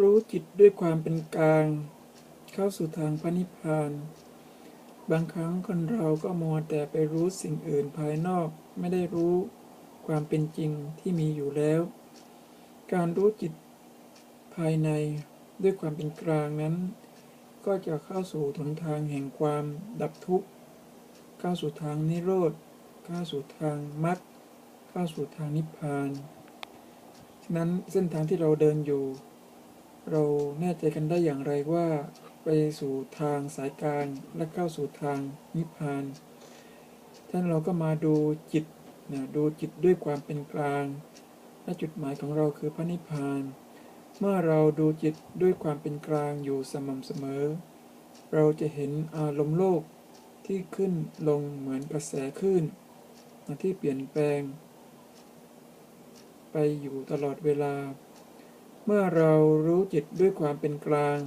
รู้จิตด้วยความเป็นกลาง เข้าสู่ทางพระนิพพาน บางครั้งคนเราก็มัวแต่ไปรู้สิ่งอื่นภายนอกไม่ได้รู้ความเป็นจริงที่มีอยู่แล้ว การรู้จิตภายในด้วยความเป็นกลางนั้น ก็จะเข้าสู่หนทางแห่งความดับทุกข์เข้าสู่ทางนิโรธเข้าสู่ทางมรรคเข้าสู่ทางนิพพาน ฉะนั้นเส้นทางที่เราเดินอยู่ เราแน่ใจกันได้อย่างไรว่าไปสู่ทางสายกลางและเข้าสู่ทางนิพพานท่านเราก็มาดูจิตนะดูจิตด้วยความเป็นกลางและจุดหมายของเราคือพระนิพพาน เมื่อเราดูจิตด้วยความเป็นกลางอยู่สม่ำเสมอ เราจะเห็นอารมณ์โลกที่ขึ้นลงเหมือนกระแสคลื่นที่เปลี่ยนแปลง ไปอยู่ตลอดเวลา เมื่อเรารู้จิตด้วยความเป็นกลาง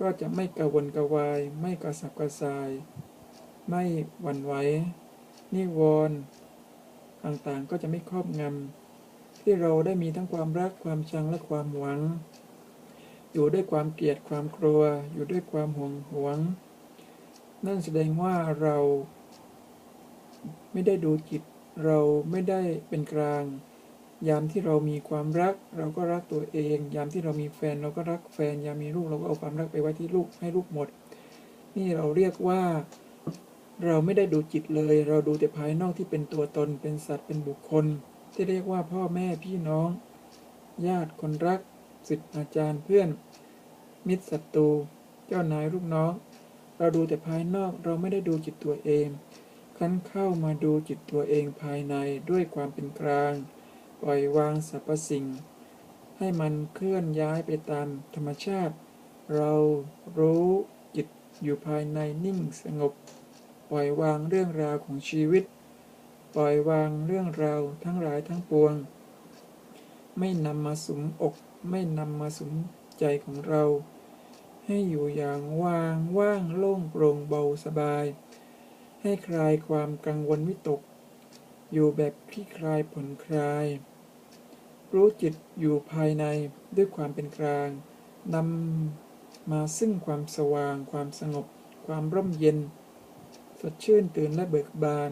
ก็จะไม่กระวนกระวาย ไม่กระสับกระส่าย ไม่หวั่นไหว นิวรณ์ต่างๆก็จะไม่ครอบงำ ที่เราได้มีทั้งความรักความชังและความหวัง อยู่ด้วยความเกลียดความกลัว อยู่ด้วยความห่วงหวง นั่นแสดงว่าเรา ไม่ได้ดูจิต เราไม่ได้เป็นกลาง ยามที่เรามีความรัก เราก็รักตัวเอง ยามที่เรามีแฟนเราก็รักแฟน ยามมีลูกเราก็เอาความรักไปไว้ที่ลูกให้ลูกหมด นี่เราเรียกว่า เราไม่ได้ดูจิตเลย เราดูแต่ภายนอกที่เป็นตัวตน เป็นสัตว์เป็นบุคคล ที่เรียกว่าพ่อแม่พี่น้อง ญาติคนรักศิษย์อาจารย์เพื่อน มิตรศัตรูเจ้านายลูกน้อง เราดูแต่ภายนอกเราไม่ได้ดูจิตตัวเองคันเข้ามาดูจิตตัวเองภายในด้วยความเป็นกลาง ปล่อยวางสรรพสิ่ง ให้มันเคลื่อนย้ายไปตามธรรมชาติ เรารู้จิตอยู่ภายในนิ่งสงบ ปล่อยวางเรื่องราวของชีวิต ปล่อยวางเรื่องราวทั้งหลายทั้งปวง ไม่นำมาสุมอก ไม่นำมาสุมใจของเรา ให้อยู่อย่างวางว่างโล่งโปร่งเบาสบาย ให้คลายความกังวลวิตกอยู่แบบคลี่คลายผ่อนคลาย รู้จิตอยู่ภายในด้วยความเป็นกลางนำมาซึ่งความสว่าง ความสงบ ความร่มเย็น สดชื่นตื่นและเบิกบาน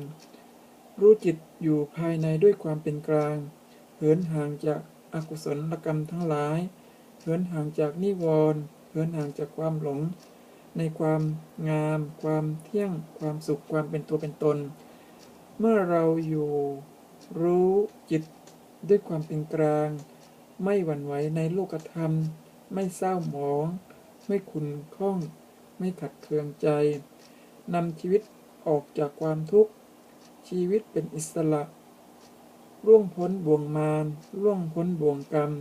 รู้จิตอยู่ภายในด้วยความเป็นกลาง เหินห่างจากอากุศลกรรมทั้งหลาย เหินห่างจากนิวรณ์เหินห่างจากความหลง ในความงาม ความเที่ยง ความสุข ความเป็นตัวเป็นตน เมื่อเราอยู่รู้จิต ด้วยความเป็นกลาง ไม่หวั่นไหวในโลกธรรม ไม่เศร้าหมอง ไม่ขุนข้อง ไม่ขัดเคืองใจนำชีวิตออกจากความทุกข์ ชีวิตเป็นอิสระร่วงพ้นบ่วงมารร่วงพ้นบ่วงกรรม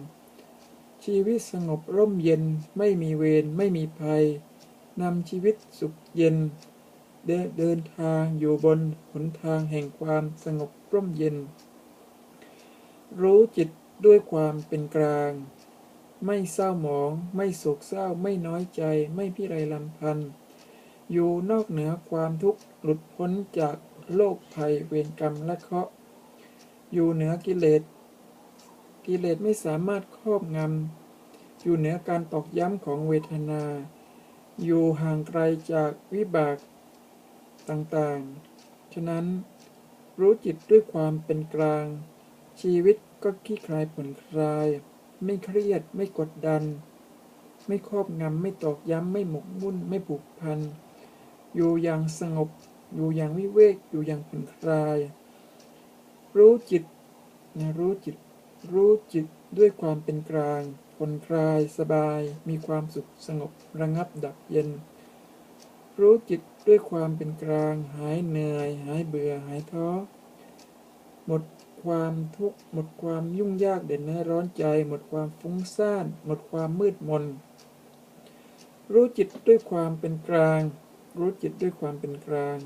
ชีวิตสงบร่มเย็นไม่มีเวรไม่มีภัยนำชีวิตสุขเย็นเดเดินทางอยู่บนหนทางแห่งความสงบร่มเย็น รู้จิตด้วยความเป็นกลาง ไม่เศร้าหมอง ไม่โศกเศร้า ไม่น้อยใจ ไม่พิไรลำพันธ์อยู่นอกเหนือความทุกข์หลุดพ้นจากโลกภัยเวรกรรมและเคราะห์อยู่เหนือกิเลส กิเลสไม่สามารถครอบงำ อยู่เหนือการตอกย้ำของเวทนา อยู่ห่างไกลจากวิบากต่างๆ ฉะนั้นรู้จิตด้วยความเป็นกลาง ชีวิตก็คลี่คลายผ่อนคลาย ไม่เครียด ไม่กดดัน ไม่ครอบงำ ไม่ตอกย้ำ ไม่หมกมุ่น ไม่ผูกพัน อยู่อย่างสงบ อยู่อย่างวิเวก อยู่อย่างผ่อนคลาย รู้จิตนะรู้จิต รู้จิตด้วยความเป็นกลางผ่อนคลาย สบาย มีความสุขสงบ ระงับดับเย็น รู้จิตด้วยความเป็นกลาง หายเหนื่อย หายเบื่อ หายท้อ หมด ความทุกข์หมดความยุ่งยากเด่นเนื้อร้อนใจ หมดความฟุ้งซ่าน หมดความมืดมน รู้จิตด้วยความเป็นกลาง รู้จิตด้วยความเป็นกลาง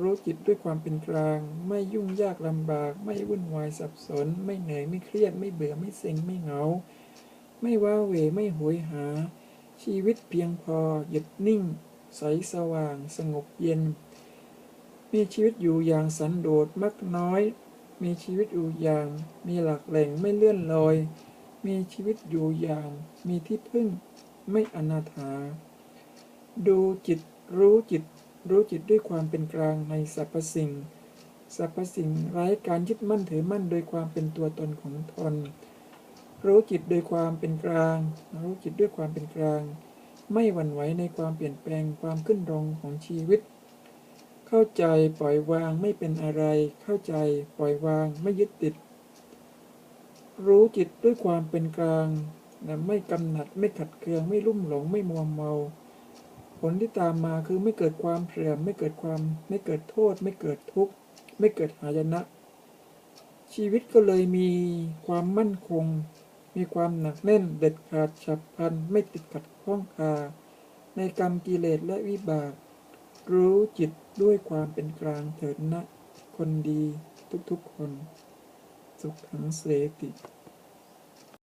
รู้จิตด้วยความเป็นกลาง ไม่ยุ่งยากลำบาก ไม่วุ่นวายสับสน ไม่เหนื่อยไม่เครียดไม่เบื่อไม่เซ็งไม่เหงา ไม่ว้าเหวไม่โหยหา ชีวิตเพียงพอหยุดนิ่ง ใสสว่าง สงบเย็น มีชีวิตอยู่อย่างสันโดษมักน้อย มีชีวิตอยู่อย่าง มีหลักแหล่งไม่เลื่อนลอย มีชีวิตอยู่อย่าง มีที่พึ่งไม่อนาถา ดูจิตรู้จิต รู้จิตด้วยความเป็นกลางในสรรพสิ่งสรรพสิ่งไร้การยึดมั่นถือมั่นโดยความเป็นตัวตนของตนรู้จิตโดยความเป็นกลาง รู้จิตด้วยความเป็นกลาง ไม่หวั่นไหวในความเปลี่ยนแปลงความขึ้นลงของชีวิต เข้าใจปล่อยวางไม่เป็นอะไร เข้าใจปล่อยวางไม่ยึดติด รู้จิตด้วยความเป็นกลางนะไม่กำหนัดไม่ขัดเคืองไม่ลุ่มหลงไม่มัวเมา ผลที่ตามมาคือไม่เกิดความเสื่อมไม่เกิดความไม่เกิดโทษ ไม่เกิดทุกข์ ไม่เกิดหายนะ ชีวิตก็เลยมีความมั่นคง มีความหนักแน่นเด็ดขาดฉับพลันไม่ติดขัดข้องคาในกรรมกิเลสและวิบาก รู้จิตด้วยความเป็นกลางเถิดนะ คนดีทุกๆคน สุขังเสติ